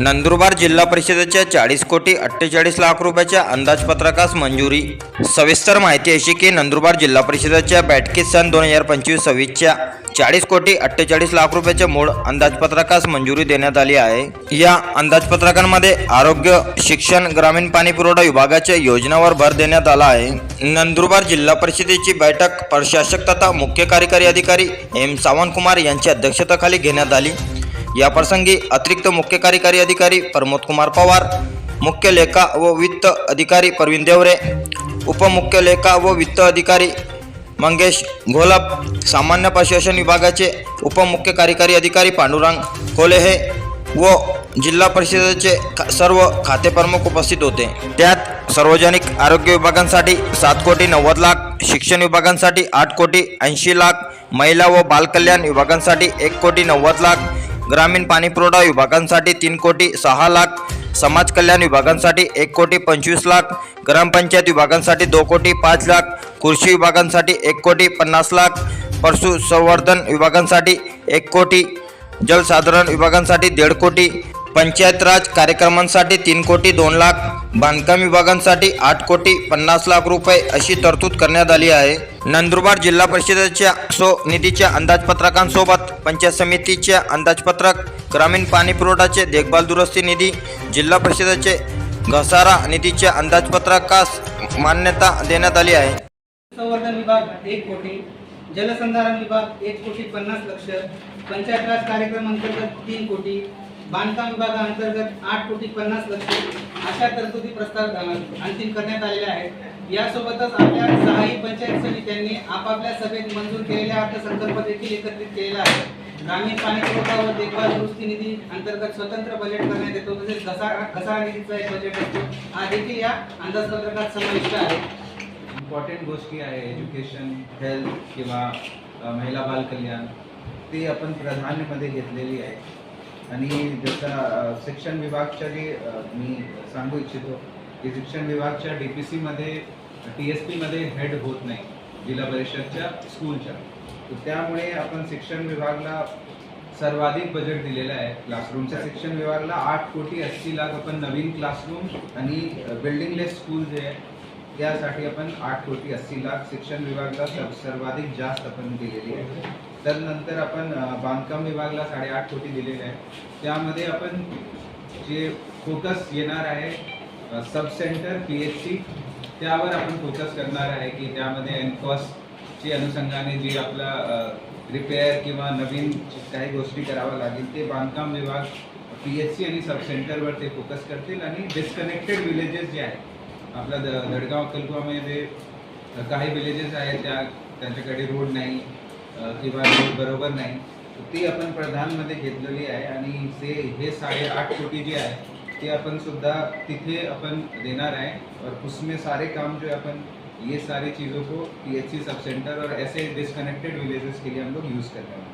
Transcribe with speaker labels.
Speaker 1: नंदुरबार जिल्हा परिषदेच्या चाळीस कोटी अठ्ठेचाळीस लाख रुपयाच्या अंदाजपत्रकास मंजुरी. सविस्तर माहिती अशी की नंदुरबार जिल्हा परिषदेच्या बैठकीत सन दोन हजार पंचवीस सव्वीसच्या चाळीस कोटी अठ्ठेचाळीस लाख रुपयाच्या मूळ अंदाजपत्रकास मंजुरी देण्यात आली आहे. या अंदाजपत्रकांमध्ये आरोग्य शिक्षण ग्रामीण पाणी पुरवठा विभागाच्या योजनावर भर देण्यात आला आहे. नंदुरबार जिल्हा परिषदेची बैठक प्रशासक तथा मुख्य कार्यकारी अधिकारी एम सावंतकुमार यांच्या अध्यक्षतेखाली घेण्यात आली. याप्रसंगी अतिरिक्त मुख्य कार्यकारी अधिकारी प्रमोद कुमार पवार मुख्य लेखा व वित्त अधिकारी प्रवीण देवरे उपमुख्य लेखा व वित्त अधिकारी मंगेश घोलप सामान्य प्रशासन विभागाचे उपमुख्य कार्यकारी अधिकारी पांडुरंग कोलेहे व जिल्हा परिषदेचे सर्व खातेप्रमुख उपस्थित होते. त्यात सार्वजनिक आरोग्य विभागांसाठी सात कोटी नव्वद लाख शिक्षण विभागांसाठी आठ कोटी ऐंशी लाख महिला व बालकल्याण विभागांसाठी एक कोटी नव्वद लाख ग्रामीण पाणीपुरवठा विभागांसाठी तीन कोटी सहा लाख समाज कल्याण विभागांसाठी एक कोटी पंचवीस लाख ग्रामपंचायत विभागांसाठी दो कोटी पाच लाख कृषी विभागांसाठी एक कोटी पन्नास लाख पशुसंवर्धन विभागांसाठी एक कोटी जलसाधारण विभागांसाठी दीड कोटी पंचायत राज कार्यक्रमांसाठी तीन कोटी दोन लाख बांधकाम विभागांसाठी आठ कोटी पन्नास लाख रुपये अशी तरतूद करण्यात आली आहे. नंदुरबार जिल्हा परिषदेच्या सो निधीच्या अंदाजपत्रकांसोबत पंचायत समितीच्या अंदाजपत्रक ग्रामीण पाणी पुरवठाचे देखभाल दुरुस्ती निधी जिल्हा परिषदेचे घसारा निधीच्या अंदाजपत्रकास मान्यता देण्यात आली आहे.
Speaker 2: संवर्धन विभाग एक कोटी जलसंधारण विभाग एक कोटी पन्नास लक्ष पंचायत राज कार्यक्रम अंतर्गत तीन कोटी बांधकाम विभागाअंतर्गत आठ कोटी पन्नास लक्ष अशा तरतुदी प्रस्ताव अंतिम करण्यात आलेल्या आहेत. यासोबतच आपल्या सहाही पंचायत समित्यांनी आपापल्या सभेत मंजूर केलेल्या अर्थसंकल्प देखील एकत्रित केलेला आहे. ग्रामीण पाणी पुरवठा व देखभाल दुरुस्ती निधी अंतर्गत स्वतंत्र बजेट करण्यात येतो तसेच घसारा घसारा निधीचा एक बजेट असतो. हा देखील या अंदाजपत्रकात समाविष्ट आहे.
Speaker 3: इम्पॉर्टंट गोष्टी आहे एज्युकेशन हेल्थ किंवा महिला बालकल्याण ती आपण प्राधान्यमध्ये घेतलेली आहे. आणि जसं अ, शिक्षण विभागच्या जे मी सांगू इच्छितो की शिक्षण विभागच्या डी पी सीमध्ये टी एस पीमध्ये हेड होत नाही जिल्हा परिषदच्या स्कूलच्या तर त्यामुळे आपण शिक्षण विभागला सर्वाधिक बजेट दिलेलं आहे. क्लासरूमच्या शिक्षण विभागाला आठ कोटी अस्सी लाख आपण नवीन क्लासरूम आणि बिल्डिंगलेस स्कूल जे आहे त्यासाठी आपण आठ कोटी अस्सी लाख शिक्षण विभागला सर्व- सर्वाधिक जास्त आपण दिलेली आहे. तर नंतर आपण बांधकाम विभागला साडेआठ कोटी दिलेले आहे. त्यामध्ये आपण जे फोकस येणार आहे sub centre P H C त्यावर आपण फोकस करणार आहे की त्यामध्ये एनकॉसची अनुषंगाने जी आपला रिपेअर किंवा नवीन काही गोष्टी कराव्या लागेल ते बांधकाम विभाग पी एच सी आणि सब सेंटरवर ते फोकस करतील आणि डिस्कनेक्टेड विलेजेस जे आहेत आपल्या द दडगाव कल्पामध्ये काही विलेजेस आहेत त्या त्यांच्याकडे रोड नाही किंवा रोड बरोबर नाही. ती आपण प्रधानमध्ये घेतलेली आहे आणि ते हे साडेआठ कोटी जे आहे ते आपण सुद्धा तिथे अपन देणार आहे. और उसमें सारे काम जो है अपन ये सारी चीज़ों को P H C sub centre और ऐसे डिसकनेक्टेड विलेजेस के लिए हम लोग यूज़ कर रहे हैं.